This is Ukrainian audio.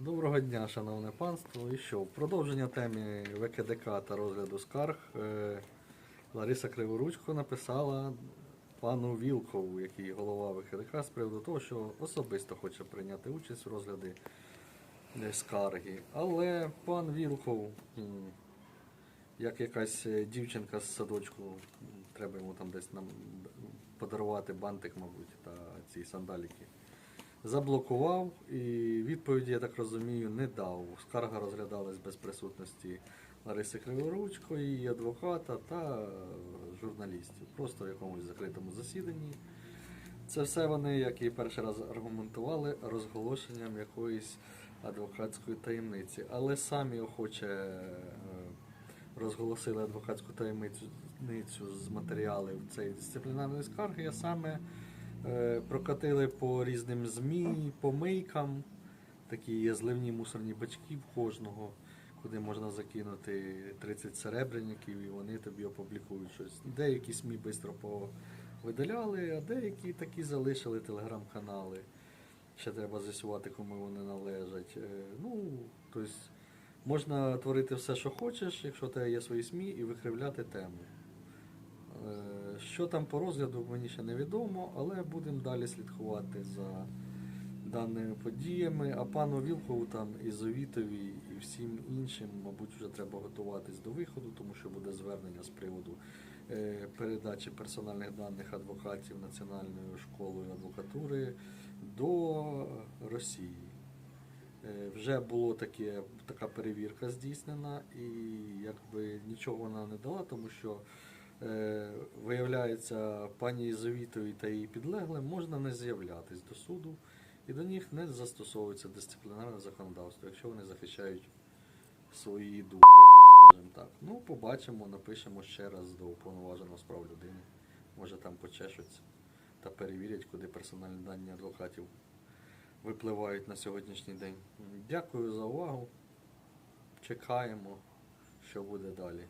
Доброго дня, шановне панство. І що, в продовження теми ВКДК та розгляду скарг е, Лариса Криворучко написала пану Вілкову, який голова ВКДК, з приводу того, що особисто хоче прийняти участь в розгляді е, скарги. Але пан Вілков, як якась дівчинка з садочку, треба йому там десь нам подарувати бантик, мабуть, та ці сандаліки заблокував і відповіді, я так розумію, не дав. Скарга розглядалась без присутності Лариси Криворучко, її адвоката та журналістів. Просто в якомусь закритому засіданні. Це все вони, як і перший раз аргументували, розголошенням якоїсь адвокатської таємниці. Але самі охоче е, розголосили адвокатську таємницю з матеріалів цієї дисциплінарної скарги, а саме прокатили по різним ЗМІ, по мийкам. Такі є зливні мусорні бачки в кожного, куди можна закинути 30 серебряників, і вони тобі опублікують щось. Деякі СМІ швидко повидаляли, а деякі такі залишили телеграм-канали. Ще треба з'ясувати, кому вони належать. Е, Ну, тобто можна творити все, що хочеш, якщо в тебе є свої СМІ, і викривляти тему. Що там по розгляду, мені ще невідомо, але будемо далі слідкувати за даними подіями. А пану Вілкову там і Зовітові, і всім іншим, мабуть, вже треба готуватись до виходу, тому що буде звернення з приводу е, передачі персональних даних адвокатів Національною школою адвокатури до Росії. Е, Вже було така перевірка здійснена, і якби нічого вона не дала, тому що виявляється, пані Єзовітовій та її підлеглим можна не з'являтись до суду, і до них не застосовується дисциплінарне законодавство, якщо вони захищають свої дупи, скажімо так. Ну, побачимо, напишемо ще раз до уповноваженого з прав людини. Може там почешуться та перевірять, куди персональні дані адвокатів випливають на сьогоднішній день. Дякую за увагу. Чекаємо, що буде далі.